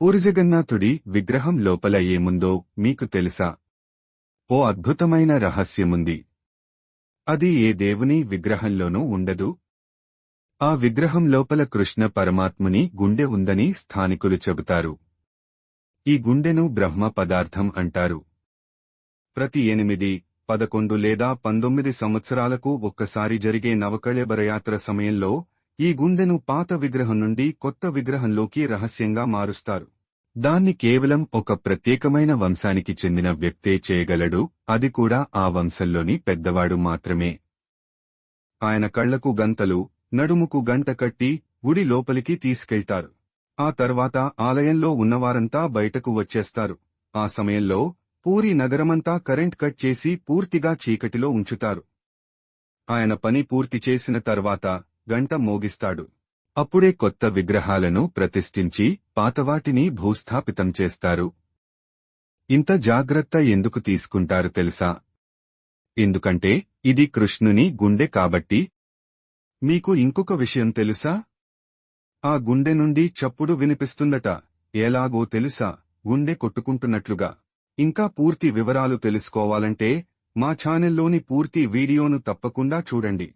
పూరిజగన్నాథుడి విగ్రహం లోపల ఏముందో మీకు తెలుసా? ఓ అద్భుతమైన రహస్యముంది. అది ఏ దేవుని విగ్రహంలోనూ ఉండదు. ఆ విగ్రహం లోపల కృష్ణ పరమాత్ముని గుండె ఉందని స్థానికులు చెబుతారు. ఈ గుండెను బ్రహ్మ పదార్థం అంటారు. ప్రతి ఎనిమిది పదకొండు లేదా పంతొమ్మిది సంవత్సరాలకు ఒక్కసారి జరిగే నవకళేబరయాత్ర సమయంలో ఈ గుండెను పాత విగ్రహం నుండి కొత్త విగ్రహంలోకి రహస్యంగా మారుస్తారు. దాన్ని కేవలం ఒక ప్రత్యేకమైన వంశానికి చెందిన వ్యక్తే చేయగలడు అది కూడా ఆ వంశంలోని పెద్దవాడు మాత్రమే. ఆయన కళ్ళకు గంతలు నడుముకు గంట కట్టి గుడి లోపలికి తీసుకెళ్తారు. ఆ తర్వాత ఆలయంలో ఉన్నవారంతా బయటకు వచ్చేస్తారు. ఆ సమయంలో పూరి నగరమంతా కరెంట్ కట్ చేసి పూర్తిగా చీకటిలో ఉంచుతారు. ఆయన పని పూర్తి చేసిన తర్వాత గంట మోగిస్తాడు. అప్పుడే కొత్త విగ్రహాలను ప్రతిష్ఠించి పాతవాటిని భూస్థాపితం చేస్తారు. ఇంత జాగ్రత్త ఎందుకు తీసుకుంటారు తెలుసా? ఎందుకంటే ఇది కృష్ణుని గుండె కాబట్టి. మీకు ఇంకొక విషయం తెలుసా? ఆ గుండె నుండి చప్పుడు వినిపిస్తుందట. ఎలాగో తెలుసా? గుండె కొట్టుకుంటున్నట్లుగా. ఇంకా పూర్తి వివరాలు తెలుసుకోవాలంటే మా ఛానెల్లోని పూర్తి వీడియోను తప్పకుండా చూడండి.